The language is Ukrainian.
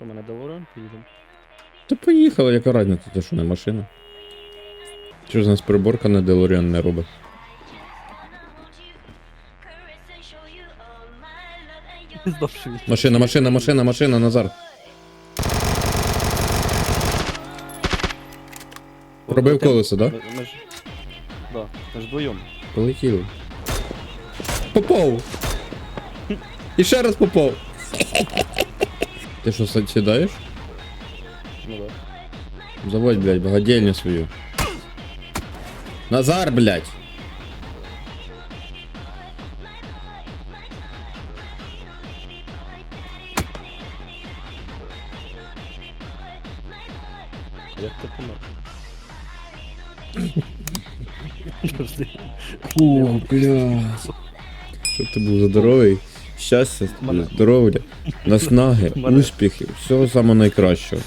Що, мене Делорен поїдемо? Та поїхали, яка разниця, це що не машина. Що ж з нас приборка на Делоріан не робить? Машина, машина, машина, машина, Назар. Пробив колесо, да? Ми, ми ж... Да, ми ж вдвоєм. Полетіли. Попав! І ще раз попав. Що, сад- сідаєш? Ну да. Заводь, блядь, богадельню свою. Назар, блядь! Як ти помер? О, блядь. Щоб ти був здоровий, щастя, здоров'я, наснаги, успіхів, всього самого найкращого.